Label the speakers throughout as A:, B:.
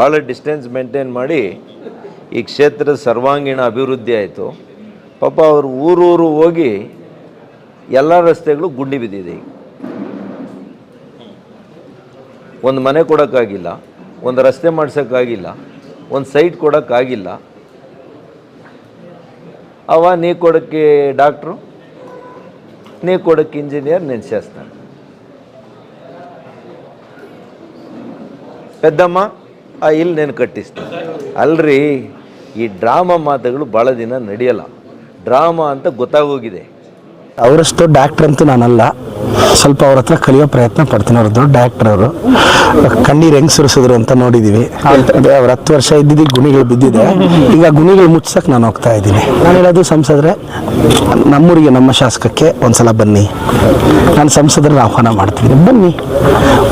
A: ಭಾಳ distance maintain ಮಾಡಿ ಈ ಕ್ಷೇತ್ರದ ಸರ್ವಾಂಗೀಣ ಅಭಿವೃದ್ಧಿ ಆಯಿತು. ಪಾಪ ಅವರು ಊರೂರು ಹೋಗಿ ಎಲ್ಲ ರಸ್ತೆಗಳು ಗುಂಡಿ ಬಿದ್ದಿದೆ ಒಂದು ಮನೆ ಕೊಡೋಕ್ಕಾಗಿಲ್ಲ, ಒಂದು ರಸ್ತೆ ಮಾಡ್ಸೋಕ್ಕಾಗಿಲ್ಲ, ಒಂದು ಸೈಟ್ ಕೊಡೋಕ್ಕಾಗಿಲ್ಲ. ಅವ ನೀ ಕೊಡೋಕ್ಕೆ ಡಾಕ್ಟ್ರು ನೀ ಕೊಡೋಕ್ಕೆ ಇಂಜಿನಿಯರ್ ನೆನ್ಸೇಸ್ತಾನೆ ಪೆದ್ದಮ್ಮ? ಇಲ್ಲಿ ನೆನ್ ಕಟ್ಟಿಸ್ತೀನಿ ಅಲ್ರಿ ಈ ಡ್ರಾಮಾ ಮಾತುಗಳು ಭಾಳ ದಿನ ನಡೆಯಲ್ಲ. ಡ್ರಾಮಾ ಅಂತ ಗೊತ್ತಾಗೋಗಿದೆ.
B: ಅವರಷ್ಟು ಡಾಕ್ಟ್ರ್ ಅಂತೂ ನಾನಲ್ಲ. ಸ್ವಲ್ಪ ಅವ್ರ ಹತ್ರ ಕಲಿಯೋ ಪ್ರಯತ್ನ ಪಡ್ತೀನಿ. ಅವ್ರದ್ದು ದೊಡ್ಡ ಡಾಕ್ಟರ್ ಅವರು. ಕಣ್ಣೀರು ಹೆಂಗ್ ಸುರಿಸಿದ್ರು ಅಂತ ನೋಡಿದೀವಿ. ಅವ್ರ ಹತ್ತು ವರ್ಷ ಇದ್ದಿದ್ದು ಗುಣಿಗಳು ಬಿದ್ದಿದೆ. ಈಗ ಗುಣಿಗಳು ಮುಚ್ಚಕ್ ನಾನು ಹೋಗ್ತಾ ಇದ್ದೀನಿ. ನಾನು ಹೇಳೋದು ಸಂಸದ್ರೆ, ನಮ್ಮೂರಿಗೆ, ನಮ್ಮ ಶಾಸಕಕ್ಕೆ ಒಂದ್ಸಲ ಬನ್ನಿ. ನಾನು ಸಂಸದರನ್ನ ಆಹ್ವಾನ ಮಾಡ್ತೀನಿ. ಬನ್ನಿ.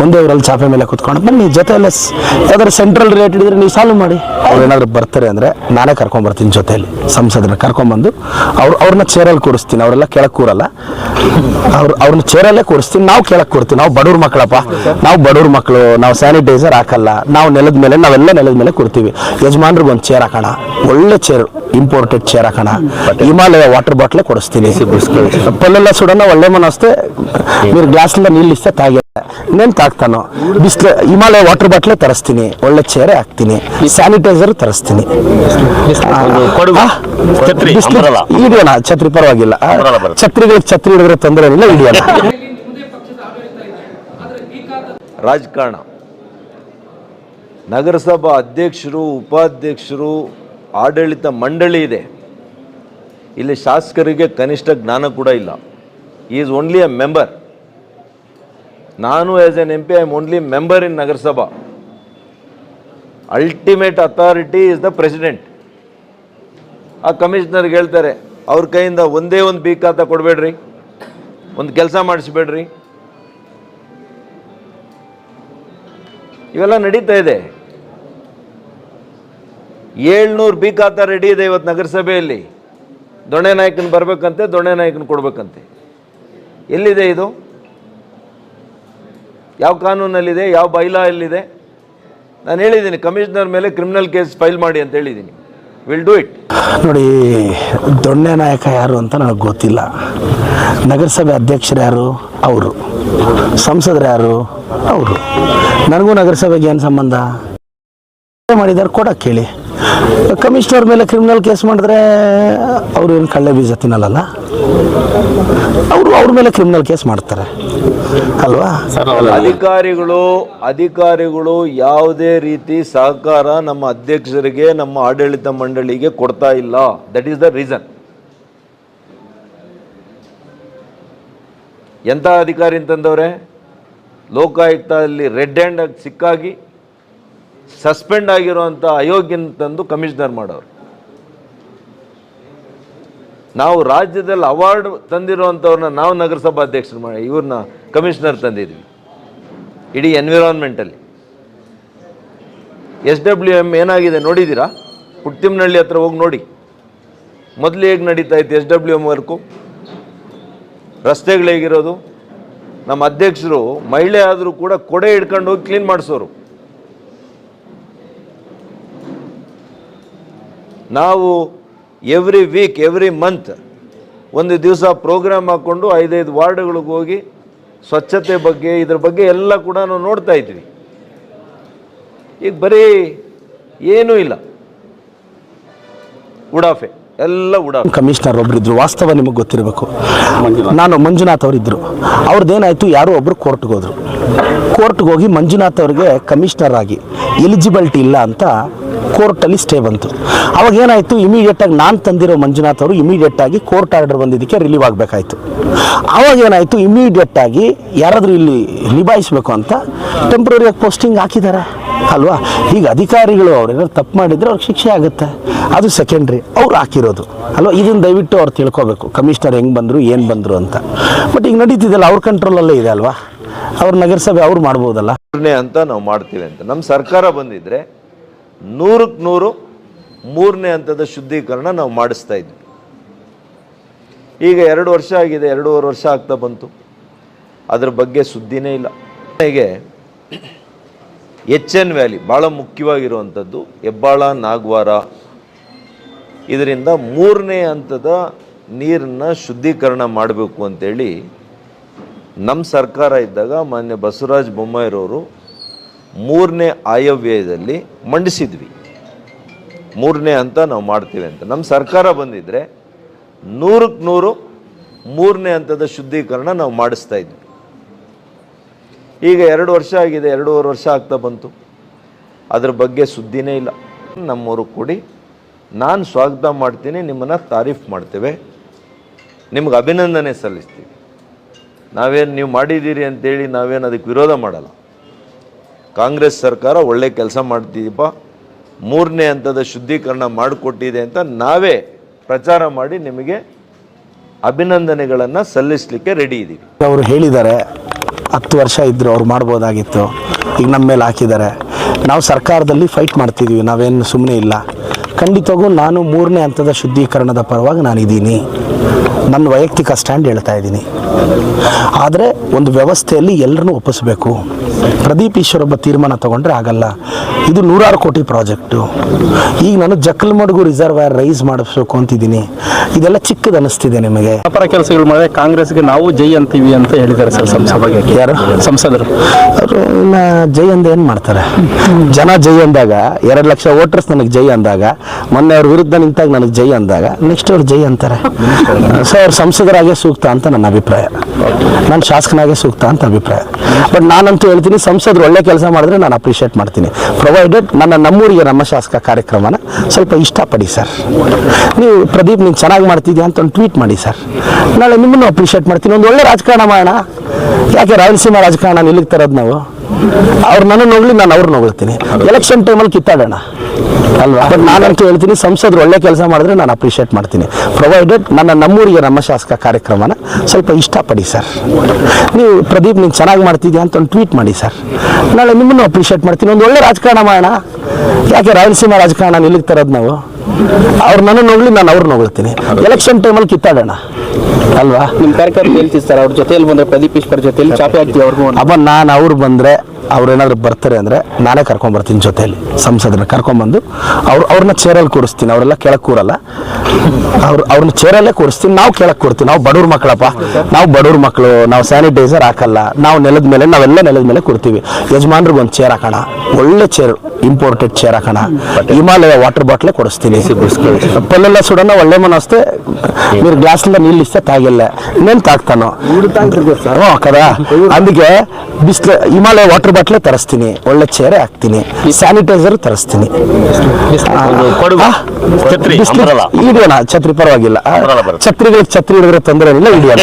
B: ಒಂದೇ ಊರಲ್ಲಿ ಚಾಪೆ ಮೇಲೆ ಕುತ್ಕೊಂಡು ಬನ್ನಿ. ಜೊತೆಯಲ್ಲೇ ಯಾವ್ದಾದ್ರು ಸೆಂಟ್ರಲ್ ರಿಲೇಟೆಡ್ ಇದ್ರೆ ನೀವು ಸಾಲ್ವ್ ಮಾಡಿ. ಅವ್ರು ಏನಾದ್ರು ಬರ್ತಾರೆ ಅಂದ್ರೆ ನಾನೇ ಕರ್ಕೊಂಬರ್ತೀನಿ ಜೊತೆಯಲ್ಲಿ. ಸಂಸದರನ್ನ ಕರ್ಕೊಂಬಂದು ಅವ್ರು, ಅವ್ರನ್ನ ಚೇರಲ್ಲಿ ಕೂರಿಸ್ತೀನಿ. ಅವರೆಲ್ಲ ಕೆಳಗೆ ಕೂರಲ್ಲ. ಅವ್ರು ಅವ್ರನ್ನ ಚೇರಲ್ಲೇ ಕೂರಿಸ್ತೀನಿ ನಾವು ಕೆಳಗೆ ಕೂರ್ತೀವಿ ನಾವು ಬಡವ್ರ ಮಕ್ಕಳಪ್ಪ ನಾವು ಬಡವ್ರ ಮಕ್ಕಳು ನಾವು ಸ್ಯಾನಿಟೈಸರ್ ಹಾಕಲ್ಲ ನಾವು ನೆಲದ ಮೇಲೆ ನಾವೆಲ್ಲ ನೆಲದ ಮೇಲೆ ಕೂರ್ತೀವಿ ಯಜಮಾನ್ರಿಗೆ ಒಂದು ಚೇರ್ ಹಾಕೋಣ ಒಳ್ಳೆ ಚೇರ್ ಇಂಪೋರ್ಟೆಡ್ ಚೇರ್ ಹಾಕೋಣ ಹಿಮಾಲಯ ವಾಟರ್ ಬಾಟ್ಲೆ ಕೊಡಿಸ್ತೀನಿ ಪಲ್ಲೆಲ್ಲ ಸುಡೋಣ ಒಳ್ಳೆ ಮನಸ್ತೆ మీరు గ్లాసులో నీళ్ళు ఇస్తే తాగే ನೆನ್ಕಾಕ್ತಾನೋ ಬಿಸಿಲು ಹಿಮಾಲಯ ವಾಟರ್ ಬಾಟ್ಲೆ ತರಿಸ್ತೀನಿ ಒಳ್ಳೆ ಚೇರೆ ಹಾಕ್ತೀನಿ ಸ್ಯಾನಿಟೈಸರ್ ತರಿಸ್ತೀನಿ. ಹಿಡಿಯೋಣ ಛತ್ರಿ ಪರವಾಗಿಲ್ಲ. ಛತ್ರಿಗಳಿಗೆ ಛತ್ರಿ ಹಿಡಿದ್ರೆ ತೊಂದರೆ ಇಲ್ಲ ಹಿಡಿಯೋಣ.
A: ರಾಜಕಾರಣ. ನಗರಸಭಾ ಅಧ್ಯಕ್ಷರು ಉಪಾಧ್ಯಕ್ಷರು ಆಡಳಿತ ಮಂಡಳಿ ಇದೆ. ಇಲ್ಲಿ ಶಾಸಕರಿಗೆ ಕನಿಷ್ಠ ಜ್ಞಾನ ಕೂಡ ಇಲ್ಲ. ಈಸ್ ಓನ್ಲಿ ಎ ಮೆಂಬರ್ ನಾನು as N M P I am only member in ನಗರಸಭಾ ultimate authority is the president ಆ ಕಮಿಷನರ್ಗೆ ಹೇಳ್ತಾರೆ, ಅವ್ರ ಕೈಯಿಂದ ಒಂದೇ ಒಂದು ಬಿ ಖಾತಾ ಕೊಡಬೇಡ್ರಿ, ಒಂದು ಕೆಲಸ ಮಾಡಿಸ್ಬೇಡ್ರಿ. ಇವೆಲ್ಲ ನಡೀತಾ ಇದೆ. ಏಳ್ನೂರು ಬಿ ಖಾತಾ ರೆಡಿ ಇದೆ ಇವತ್ತು ನಗರಸಭೆಯಲ್ಲಿ. ದೊಣ್ಣೆ ನಾಯಕನ ಬರಬೇಕಂತೆ, ದೊಣ್ಣೆ ನಾಯಕನ ಕೊಡಬೇಕಂತೆ. ಎಲ್ಲಿದೆ ಇದು? ಯಾವ ಕಾನೂನಲ್ಲಿದೆ, ಯಾವ ಬೈಲಾ ಎಲ್ಲಿದೆ ನಾನು ಹೇಳಿದ್ದೀನಿ, ಕಮಿಷನರ್ ಮೇಲೆ ಕ್ರಿಮಿನಲ್ ಕೇಸ್ ಫೈಲ್ ಮಾಡಿ ಅಂತ ಹೇಳಿದ್ದೀನಿ. ವಿಲ್ ಡೂ ಇಟ್
B: ನೋಡಿ, ದೊಣ್ಣೆ ನಾಯಕ ಯಾರು ಅಂತ ನನಗೆ ಗೊತ್ತಿಲ್ಲ. ನಗರಸಭೆ ಅಧ್ಯಕ್ಷರು ಯಾರು? ಅವರು. ಸಂಸದರು ಯಾರು? ಅವರು. ನನಗೂ ನಗರಸಭೆಗೆ ಏನು ಸಂಬಂಧ? ಮಾಡಿದ್ದಾರೆ ಕೊಡಕ್ಕೆ ಕೇಳಿ. ಕಮಿಷನರ್ ಮೇಲೆ ಕ್ರಿಮಿನಲ್ ಕೇಸ್ ಮಾಡಿದ್ರೆ ಅವರು ಏನು ಕಳ್ಳೆ ಬೀಜ ತಿನ್ನಲ್ಲ ಅವರು ಅವ್ರ ಮೇಲೆ ಕ್ರಿಮಿನಲ್ ಕೇಸ್ ಮಾಡ್ತಾರೆ. ಅಲ್ವಾ?
A: ಅಧಿಕಾರಿಗಳು ಅಧಿಕಾರಿಗಳು ಯಾವುದೇ ರೀತಿ ಸಹಕಾರ ನಮ್ಮ ಅಧ್ಯಕ್ಷರಿಗೆ ನಮ್ಮ ಆಡಳಿತ ಮಂಡಳಿಗೆ ಕೊಡ್ತಾ ಇಲ್ಲ. ದಟ್ ಈಸ್ ದ ರೀಸನ್ ಎಂಥ ಅಧಿಕಾರಿ ಅಂತಂದವ್ರೆ? ಲೋಕಾಯುಕ್ತದಲ್ಲಿ ರೆಡ್ ಹ್ಯಾಂಡ್ ಆಗಿ ಸಿಕ್ಕಾಗಿ ಸಸ್ಪೆಂಡ್ ಆಗಿರುವಂಥ ಅಯೋಗ್ಯನ ತಂದು ಕಮಿಷನರ್ ಮಾಡೋರು. ನಾವು ರಾಜ್ಯದಲ್ಲಿ ಅವಾರ್ಡ್ ತಂದಿರುವಂಥವ್ರನ್ನ ನಾವು ನಗರಸಭಾ ಅಧ್ಯಕ್ಷರು ಮಾಡಿ, ಇವ್ರನ್ನ ಕಮಿಷನರ್ ತಂದಿದ್ವಿ, ಇಡೀ ಎನ್ವಿರಾನ್ಮೆಂಟಲ್ಲಿ ಎಸ್ ಡಬ್ಲ್ಯೂ ಎಂ ಏನಾಗಿದೆ ನೋಡಿದ್ದೀರಾ? ಹುಟ್ಟಿಮನಹಳ್ಳಿ ಹತ್ರ ಹೋಗಿ ನೋಡಿ. ಮೊದಲು ಹೇಗೆ ನಡೀತಾ ಇತ್ತು ಎಸ್ ಡಬ್ಲ್ಯೂ ಎಂ ವರ್ಕು? ರಸ್ತೆಗಳು ಹೇಗಿರೋದು? ನಮ್ಮ ಅಧ್ಯಕ್ಷರು ಮಹಿಳೆ ಆದರೂ ಕೂಡ ಕೊಡೆ ಹಿಡ್ಕೊಂಡು ಹೋಗಿ ಕ್ಲೀನ್ ಮಾಡಿಸೋರು. ನಾವು ಎವ್ರಿ ವೀಕ್ ಎವ್ರಿ ಮಂತ್ ಒಂದು ದಿವಸ ಪ್ರೋಗ್ರಾಮ್ ಹಾಕ್ಕೊಂಡು ಐದೈದು ವಾರ್ಡ್ಗಳಿಗೆ ಹೋಗಿ ಸ್ವಚ್ಛತೆ ಬಗ್ಗೆ, ಇದ್ರ ಬಗ್ಗೆ ಎಲ್ಲ ಕೂಡ ನಾವು ನೋಡ್ತಾ ಇದ್ವಿ. ಈಗ ಬರೀ ಏನೂ ಇಲ್ಲ. ಉಡಾಫೆ, ಎಲ್ಲ ಉಡಾಫೆ.
B: ಕಮಿಷನರ್ ಒಬ್ರಿದ್ರು, ವಾಸ್ತವ ನಿಮಗೆ ಗೊತ್ತಿರಬೇಕು. ನಾನು ಮಂಜುನಾಥ್ ಅವರಿದ್ದರು ಅವ್ರದ್ದೇನಾಯಿತು ಯಾರೋ ಒಬ್ರು ಕೋರ್ಟ್ಗೆ ಹೋದ್ರು. ಕೋರ್ಟ್ಗೆ ಹೋಗಿ ಮಂಜುನಾಥ್ ಅವರಿಗೆ ಕಮಿಷನರ್ ಆಗಿ ಎಲಿಜಿಬಿಲಿಟಿ ಇಲ್ಲ ಅಂತ ಕೋರ್ಟಲ್ಲಿ ಸ್ಟೇ ಬಂತು. ಅವಾಗ ಏನಾಯಿತು ಇಮಿಡಿಯೇಟಾಗಿ ನಾನು ತಂದಿರೋ ಮಂಜುನಾಥ್ ಅವರು ಇಮಿಡಿಯೇಟಾಗಿ ಕೋರ್ಟ್ ಆರ್ಡರ್ ಬಂದಿದ್ದಕ್ಕೆ ರಿಲೀವ್ ಆಗಬೇಕಾಯಿತು. ಅವಾಗ ಏನಾಯಿತು ಇಮಿಡಿಯೇಟಾಗಿ ಯಾರಾದರೂ ಇಲ್ಲಿ ನಿಭಾಯಿಸಬೇಕು ಅಂತ ಟೆಂಪ್ರರಿಯಾಗಿ ಪೋಸ್ಟಿಂಗ್ ಹಾಕಿದ್ದಾರೆ ಅಲ್ವಾ? ಈಗ ಅಧಿಕಾರಿಗಳು ಅವ್ರೇನಾದ್ರು ತಪ್ಪು ಮಾಡಿದರೆ ಅವ್ರಿಗೆ ಶಿಕ್ಷೆ ಆಗುತ್ತೆ. ಅದು ಸೆಕೆಂಡ್ರಿ ಅವ್ರು ಹಾಕಿರೋದು. ಅಲ್ವಾ? ಇದನ್ನು ದಯವಿಟ್ಟು ಅವ್ರು ತಿಳ್ಕೊಬೇಕು. ಕಮಿಷನರ್ ಹೆಂಗೆ ಬಂದರು, ಏನು ಬಂದರು ಅಂತ. ಬಟ್ ಈಗ ನಡೀತಿದೆಯಲ್ಲ, ಅವ್ರ ಕಂಟ್ರೋಲಲ್ಲೇ ಇದೆ ಅಲ್ವಾ? ಅವ್ರ ನಗರಸಭೆ ಅವ್ರು ಮಾಡ್ಬೋದಲ್ಲ.
A: ಅಂತ ನಾವು ಮಾಡ್ತೀವಿ ಅಂತ. ನಮ್ಮ ಸರ್ಕಾರ ಬಂದಿದ್ರೆ ನೂರಕ್ಕೆ ನೂರು, ಮೂರನೇ ಹಂತದ ಶುದ್ಧೀಕರಣ ನಾವು ಮಾಡಿಸ್ತಾ ಇದ್ವಿ. ಈಗ ಎರಡು ವರ್ಷ ಆಗಿದೆ, ಎರಡೂವರೆ ವರ್ಷ ಆಗ್ತಾ ಬಂತು. ಅದ್ರ ಬಗ್ಗೆ ಸುದ್ದಿನೇ ಇಲ್ಲ. ಹೀಗೆ ಎಚ್ ಎನ್ ವ್ಯಾಲಿ ಭಾಳ ಮುಖ್ಯವಾಗಿರುವಂಥದ್ದು ಹೆಬ್ಬಾಳ, ನಾಗವಾರ. ಇದರಿಂದ ಮೂರನೇ ಹಂತದ ನೀರನ್ನ ಶುದ್ಧೀಕರಣ ಮಾಡಬೇಕು ಅಂತೇಳಿ ನಮ್ಮ ಸರ್ಕಾರ ಇದ್ದಾಗ ಮಾನ್ಯ ಬಸವರಾಜ ಬೊಮ್ಮಾಯಿರವರು ಮೂರನೇ ಆಯವ್ಯಯದಲ್ಲಿ ಮಂಡಿಸಿದ್ವಿ. ಮೂರನೇ ಅಂತ ನಾವು ಮಾಡ್ತೀವಿ ಅಂತ. ನಮ್ಮ ಸರ್ಕಾರ ಬಂದಿದ್ದರೆ ನೂರಕ್ಕೆ ನೂರು ಮೂರನೇ ಹಂತದ ಶುದ್ಧೀಕರಣ ನಾವು ಮಾಡಿಸ್ತಾ ಇದ್ವಿ. ಈಗ ಎರಡು ವರ್ಷ ಆಗಿದೆ, ಎರಡೂವರೆ ವರ್ಷ ಆಗ್ತಾ ಬಂತು. ಅದ್ರ ಬಗ್ಗೆ ಸುದ್ದಿನೇ ಇಲ್ಲ. ನಮ್ಮವರು ಕೊಡಿ ನಾನು ಸ್ವಾಗತ ಮಾಡ್ತೀನಿ, ನಿಮ್ಮನ್ನು ತಾರೀಫ್ ಮಾಡ್ತೇವೆ. ನಿಮ್ಗೆ ಅಭಿನಂದನೆ ಸಲ್ಲಿಸ್ತೀವಿ. ನಾವೇನು ನೀವು ಮಾಡಿದ್ದೀರಿ ಅಂತೇಳಿ ನಾವೇನು ಅದಕ್ಕೆ ವಿರೋಧ ಮಾಡಲ್ಲ. ಕಾಂಗ್ರೆಸ್ ಸರ್ಕಾರ ಒಳ್ಳೆ ಕೆಲಸ ಮಾಡ್ತಿದ್ದೀಪ ಮೂರನೇ ಹಂತದ ಶುದ್ಧೀಕರಣ ಮಾಡಿಕೊಟ್ಟಿದೆ ಅಂತ ನಾವೇ ಪ್ರಚಾರ ಮಾಡಿ ನಿಮಗೆ ಅಭಿನಂದನೆಗಳನ್ನು ಸಲ್ಲಿಸಲಿಕ್ಕೆ ರೆಡಿ ಇದ್ದೀವಿ
B: ಅವರು ಹೇಳಿದ್ದಾರೆ, ಹತ್ತು ವರ್ಷ ಇದ್ದರು ಅವ್ರು ಮಾಡ್ಬೋದಾಗಿತ್ತು, ಈಗ ನಮ್ಮ ಮೇಲೆ ಹಾಕಿದ್ದಾರೆ. ನಾವು ಸರ್ಕಾರದಲ್ಲಿ ಫೈಟ್ ಮಾಡ್ತಿದ್ದೀವಿ ನಾವೇನು ಸುಮ್ಮನೆ ಇಲ್ಲ. ಖಂಡಿತವಾಗೂ ನಾನು ಮೂರನೇ ಹಂತದ ಶುದ್ಧೀಕರಣದ ಪರವಾಗಿ ನಾನಿದ್ದೀನಿ. ನನ್ನ ವೈಯಕ್ತಿಕ ಸ್ಟ್ಯಾಂಡ್ ಹೇಳ್ತಾ ಇದ್ದೀನಿ. ಆದರೆ ಒಂದು ವ್ಯವಸ್ಥೆಯಲ್ಲಿ ಎಲ್ಲರನ್ನೂ ಒಪ್ಪಿಸ್ಬೇಕು. ಪ್ರದೀಪ್ ಈಶ್ವರ್ ಒಬ್ಬ ತೀರ್ಮಾನ ತಗೊಂಡ್ರೆ ಆಗಲ್ಲ. ಇದು ನೂರಾರು ಕೋಟಿ ಪ್ರಾಜೆಕ್ಟು. ಈಗ ನಾನು ಜಕ್ಕಲ್ಮಡ್ಗು ರಿಸರ್ವೈರ್ ರೈಸ್ ಮಾಡಿಸ್ಬೇಕು ಅಂತಿದ್ದೀನಿ. ಇದೆಲ್ಲ ಚಿಕ್ಕದು ಅನಿಸ್ತಿದೆ ನಿಮಗೆ.
C: ವ್ಯಾಪಾರ ಕೆಲಸಗಳು ಮಾಡಿದ್ರೆ ಕಾಂಗ್ರೆಸ್ಗೆ ನಾವು ಜೈ ಅಂತೀವಿ ಅಂತ ಹೇಳಿದ್ದಾರೆ ಸರ್ ಸಂಸದಗೆ
B: ಯಾರು?
C: ಸಂಸದರು.
B: ಅವರು ಇನ್ನ ಜೈ ಅಂದ ಏನು ಮಾಡ್ತಾರೆ? ಜನ ಜೈ ಅಂದಾಗ ಎರಡು ಲಕ್ಷ ವೋಟರ್ಸ್ ನನಗೆ ಜೈ ಅಂದಾಗ ಮೊನ್ನೆ ಅವ್ರ ವಿರುದ್ಧ ನಿಂತಾಗ ನನಗೆ ಜೈ ಅಂದಾಗ ನೆಕ್ಸ್ಟ್ ಅವ್ರು ಜೈ ಅಂತಾರೆ. ಸೊ ಅವ್ರು ಸಂಸದರಾಗೆ ಸೂಕ್ತ ಅಂತ ನನ್ನ ಅಭಿಪ್ರಾಯ. ನಾನು ಶಾಸಕನಾಗೆ ಸೂಕ್ತ ಅಂತ ಅಭಿಪ್ರಾಯ. ಬಟ್ ನಾನಂತೂ ಹೇಳ್ತೀನಿ, ಸಂಸದರು ಒಳ್ಳೆ ಕೆಲಸ ಮಾಡಿದ್ರೆ ನಾನು ಅಪ್ರಿಷಿಯೇಟ್ ಮಾಡ್ತೀನಿ. ಪ್ರೊವೈಡೆಡ್ ನನ್ನ ನಮ್ಮೂರಿಗೆ ನಮ್ಮ ಶಾಸಕ ಕಾರ್ಯಕ್ರಮನ ಸ್ವಲ್ಪ ಇಷ್ಟಪಡಿ ಸರ್. ನೀವು ಪ್ರದೀಪ್, ನೀನು ಚೆನ್ನಾಗಿ ಮಾಡ್ತಿದ್ಯಾ ಅಂತ ಒಂದು ಟ್ವೀಟ್ ಮಾಡಿ ಸರ್. ನಾಳೆ ನಿಮ್ಮನ್ನು ಅಪ್ರಿಷಿಯೇಟ್ ಮಾಡ್ತೀನಿ. ಒಂದು ಒಳ್ಳೆ ರಾಜಕಾರಣ ಮಾಡೋಣ. ಯಾಕೆ ರಾಯಲಸೀಮಾ ರಾಜಕಾರಣ ನಿಲ್ಲಿಗೆ ತರೋದು ನಾವು? ಅವ್ರು ನನ್ನ ನೋಡ್ಲಿ, ನಾನು ಅವ್ರನ್ನ ಹೋಗ್ತೀನಿ ಎಲೆಕ್ಷನ್ ಟೈಮಲ್ಲಿ ಕಿತ್ತಾಡೋಣ. ಅಲ್ವಾ? ಬಟ್ ನಾನಂತೂ ಹೇಳ್ತೀನಿ, ಸಂಸದರು ಒಳ್ಳೆ ಕೆಲಸ ಮಾಡಿದ್ರೆ ನಾನು ಅಪ್ರಿಷಿಯೇಟ್ ಮಾಡ್ತೀನಿ. ಪ್ರೊವೈಡೆಡ್ ನನ್ನ ನಮ್ಮೂರಿಗೆ, ನಮ್ಮ ಶಾಸಕ ಕಾರ್ಯಕ್ರಮನ ಸ್ವಲ್ಪ ಇಷ್ಟಪಡಿ ಸರ್ ನೀವು ಪ್ರದೀಪ್, ನೀನು ಚೆನ್ನಾಗಿ ಮಾಡ್ತಿದ್ಯಾ ಅಂತ ಒಂದು ಟ್ವೀಟ್ ಮಾಡಿ ಸರ್ ನಾಳೆ ನಿಮ್ಮನ್ನು ಅಪ್ರಿಷಿಯೇಟ್ ಮಾಡ್ತೀನಿ. ಒಂದು ಒಳ್ಳೆ ರಾಜಕಾರಣ ಮಾಡೋಣ. ಯಾಕೆ ರಾಯಲಸೀಮಾ ರಾಜಕಾರಣ ನಿಲ್ಲಿಗೆ ತರೋದು ನಾವು? ಅವ್ರು ನನ್ನ ನೋಡ್ಲಿ ನಾನು ಅವ್ರನ್ನ ಹೋಗ್ತೀನಿ ಎಲೆಕ್ಷನ್ ಟೈಮಲ್ಲಿ ಕಿತ್ತಾಡೋಣ. ಅಲ್ವಾ?
C: ನಿಮ್ಮ ಕಾರ್ಯಕರ್ತರು ಹೇಳ್ತೀವಿ ಸರ್ ಅವ್ರ ಜೊತೆಯಲ್ಲಿ ಬಂದ್ರೆ ಪ್ರದೀಪ್ ಈಶ್ವರ್ ಜೊತೆಯಲ್ಲಿ ಚಾಪೆ ಹಾಕ್ತೀವಿ ಅವ್ರಿಗೂ
B: ಅಪ್ಪ ನಾನು ಅವ್ರು ಬಂದರೆ ಅವ್ರೇನಾದ್ರು ಬರ್ತಾರೆ ಅಂದರೆ ನಾನೇ ಕರ್ಕೊಂಬರ್ತೀನಿ ಜೊತೆಯಲ್ಲಿ ಸಂಸದನ್ನ ಕರ್ಕೊಂಬಂದು ಅವ್ರು ಅವ್ರನ್ನ ಚೇರಲ್ಲಿ ಕೂರಿಸ್ತೀನಿ ಅವರೆಲ್ಲ ಕೆಳಗೆ ಕೂರಲ್ಲ ಅವ್ರು ಅವ್ರನ್ನ ಚೇರಲ್ಲೇ ಕೂರಿಸ್ತೀನಿ ನಾವು ಕೆಳಗೆ ಕೂರ್ತೀವಿ ನಾವು ಬಡವ್ರ ಮಕ್ಕಳಪ್ಪ ನಾವು ಬಡವ್ರ ಮಕ್ಕಳು ನಾವು ಸ್ಯಾನಿಟೈಸರ್ ಹಾಕಲ್ಲ ನಾವು ನೆಲದ ಮೇಲೆ ನಾವೆಲ್ಲ ನೆಲದ ಮೇಲೆ ಕೂರ್ತೀವಿ ಯಜಮಾನ್ರಿಗೆ ಒಂದು ಚೇರ್ ಹಾಕೋಣ ಒಳ್ಳೆ ಚೇರ್ ಇಂಪೋರ್ಟೆಡ್ ಚೇರ್ ಹಾಕೋಣ ಹಿಮಾಲಯ ವಾಟರ್ ಬಾಟ್ಲೆ ಕೊಡಿಸ್ತೀನಿ ಪಲ್ಲೆಲ್ಲ ಸುಡೋಣ ಒಳ್ಳೆ ಮನಸ್ತೆ మీరు గ్లాసులో నీళ్ళు ఇస్తే తాగెళ్ళ నేను తాగుతాను ಹ್ಞೂ కదా అందుకే ಬಿಸ್ಲ ಹಿಮಾಲಯ ವಾಟರ್ ಬಾಟ್ಲೆ ತರಿಸ್ತೀನಿ. ಒಳ್ಳೆ ಚೇರೆ ಹಾಕ್ತೀನಿ. ಸ್ಯಾನಿಟೈಸರ್ ತರಿಸ್ತೀನಿ. ಆ?
C: ಛತ್ರಿ,
B: ಪರವಾಗಿಲ್ಲ. ಛತ್ರಿಗಳಿಗೆ ಛತ್ರಿ ಹಿಡಿದ್ರೆ ತೊಂದರೆ ಇಲ್ಲ ಹಿಡಿಯೋಣ.